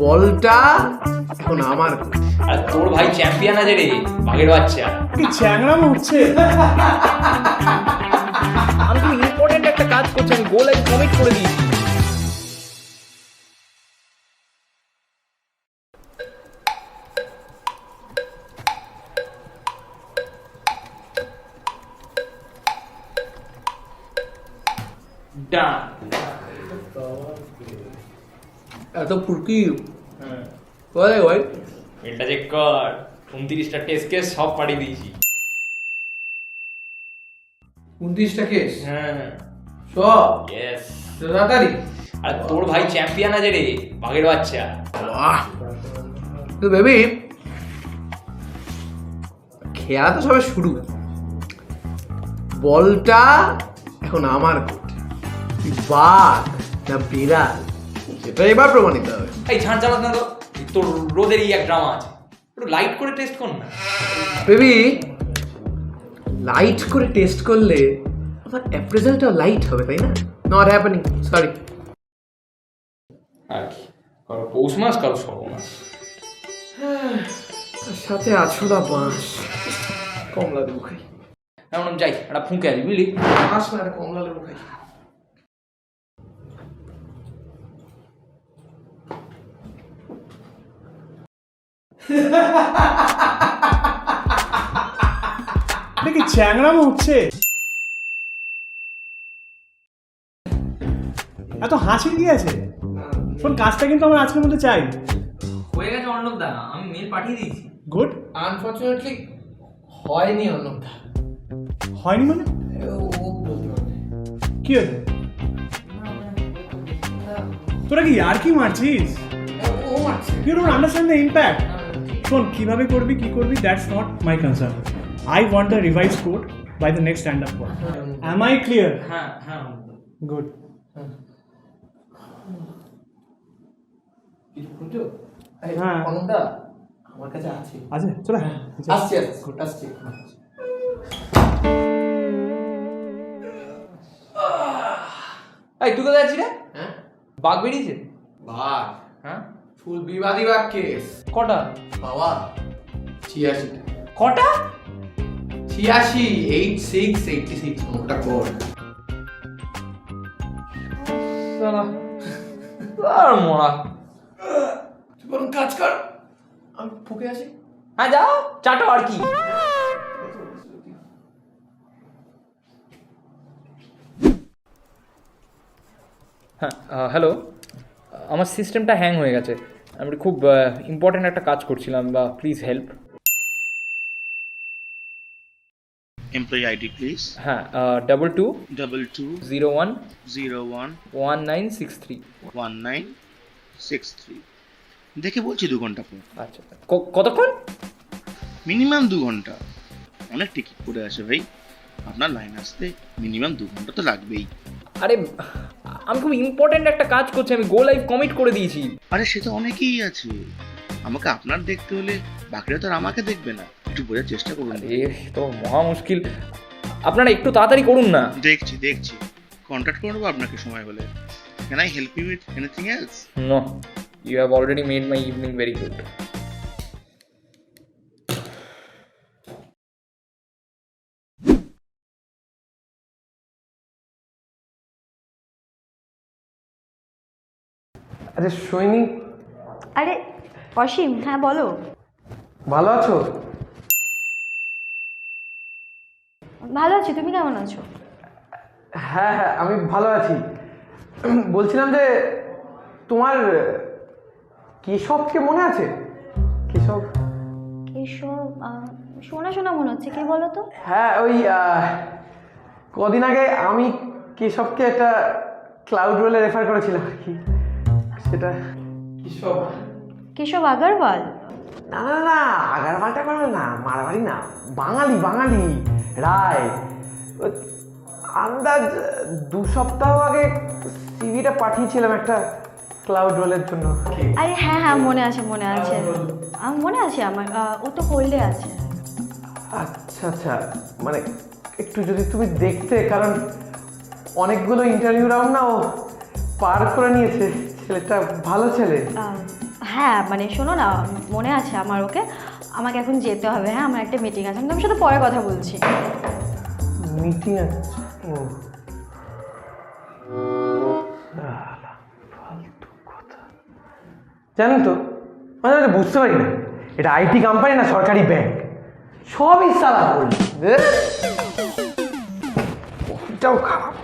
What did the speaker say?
বলটা এখন আমার আর তোর ভাই চ্যাম্পিয়ন আছে রে বাঘের বাচ্চা। কি চ্যাংড়ামো হচ্ছে আমি খুব ইম্পর্টেন্ট একটা কাজ করছি আমি গোল লাইন কমিট করে দিয়েছি। ডান এত ফুরকি। বলে ভাই? মেলটা চেক কর উনত্রিশটা টেস্ট কেস সব পাঠিয়ে দিয়েছি। উনত্রিশটা কেস হ্যাঁ সব? ইয়েস তাড়াতাড়ি? আর তোর ভাই চ্যাম্পিয়ন আছে রে বাঘের বাচ্চা। তো বেবি খেলা তো সবে শুরু। বলটা এখন আমার কোর্ট বাঘ না বিড়াল? সেটা এবার প্রমাণিত হবে। এই ঝাঁট চালাস না তো তোর রোদেরই এক ড্রামা আছে। একটু লাইট করে টেস্ট কর না। বেবি লাইট করে টেস্ট করলে আমার অ্যাপ্রেজালটাও লাইট হবে তাই না? নট হ্যাপেনিং সরি আর কি? কারও পৌষ মাস কারও সর্বনাশ। সাথে আছলা বাঁশ। কমলা লেবু খাই। এমন যাই একটা ফুঁকে আছি বুঝলি? বাঁশ না একটা কমলা লেবু খাই। কি চ্যাংড়ামো হচ্ছে এত হাসি কি আছে? শোন কাজটা কিন্তু আমার আজকের মধ্যে চাই। হয়ে গেছে অর্ণব দা আমি মেল পাঠিয়ে দিয়েছি। গুড আনফর্চুনেটলি হয়নি অন্যটা হয়নি মানে? কি হয়েছে? তোরা কি আর কি মারছিস you don't understand the impact শোন কীভাবে করবি কি করবি that's not my concern I want the revise code by the next stand up code am I clear হ্যাঁ হ্যাঁ। গুড হ্যাঁ। অনন্তা আমার কাছে আছে। আছে চলে। আসছি আসছি আসছি। এই তুই কোথায় আছিস রে? হ্যাঁ? বাঘ বেরিয়েছে? বাঘ। হ্যাঁ? ফুল বিবাদী বাঘ কেস কটা? বাবা ছিয়াশি। কটা? ছিয়াশি এইট সিক্স এইটটি সিক্স ওটা কর আর মরা। তুই বরং কাজ কর। আমি ফুকে আসি হ্যাঁ যাও চাটো আর কি? হ্যাঁ হ্যালো আমার সিস্টেমটা হ্যাং হয়ে গেছে। আমি খুব ইম্পর্ট্যান্ট একটা কাজ করছিলাম বা please help Employee ID, please হ্যাঁ double two Double two zero one zero one one nine six three one nine six three. দেখে বলছি দু ঘণ্টা পর। আচ্ছা কতক্ষণ? মিনিমাম দু ঘণ্টা। অনেক টিকিট পড়ে আছে ভাই। আপনার লাইন আসতে মিনিমাম দু ঘণ্টা তো লাগবেই। আরে আমি খুব ইম্পর্ট্যান্ট একটা কাজ করছি আমি গো লাইভ কমিট করে দিয়েছি। আরে সে তো অনেকেই আছে। আমাকে আপনার দেখতে হলে বাকিরা তো আর আমাকে দেখবে না। একটু বোঝার চেষ্টা করুন। এ তো মহা মুশকিল। আপনারা একটু তাড়াতাড়ি করুন না। দেখছি দেখছি। কন্ট্যাক্ট করব আপনাকে সময় হলে। Can I help you with anything else no you have already made my evening very good আরে সৈনিক আরে অসীম হ্যাঁ বলো। ভালো আছো? ভালো আছি তুমি কেমন আছো? হ্যাঁ হ্যাঁ আমি ভালো আছি। বলছিলাম যে তোমার কেশবকে মনে আছে? কেশব? কেশব আহ, শোনা শোনা মনে হচ্ছে কে বলো তো? হ্যাঁ ওই আহ, কদিন আগে আমি কেশবকে একটা ক্লাউড রোলে রেফার করেছিলাম আর কি। সেটা। কেশব কেশব আগরওয়াল? না না না আগারবালটা করে না মারামারি না বাঙালি বাঙালি রায়। আন্দাজ দু সপ্তাহ আগে সিভিটা পাঠিয়েছিলাম একটা ক্লাউড রোলের জন্য। আরে হ্যাঁ হ্যাঁ মনে আছে মনে আছে। আমার মনে আছে আমার ও তো হোল্ডে আছে। আচ্ছা আচ্ছা মানে একটু যদি তুমি দেখতে কারণ অনেকগুলো ইন্টারভিউ রাউন্ড না ও পার করে নিয়েছে। ছেলেটা ভালো ছেলে? হ্যাঁ মানে শোনো না মনে আছে আমার ওকে। আমাকে এখন যেতে হবে হ্যাঁ আমার একটা মিটিং আছে। আমি তোমার সাথে পরে কথা বলছি। মিটিং আছে? ও। জানেন তো মানে বুঝতে পারি না এটা আইটি কোম্পানি না সরকারি ব্যাংক সবই সালা বলি কতটাও খারাপ।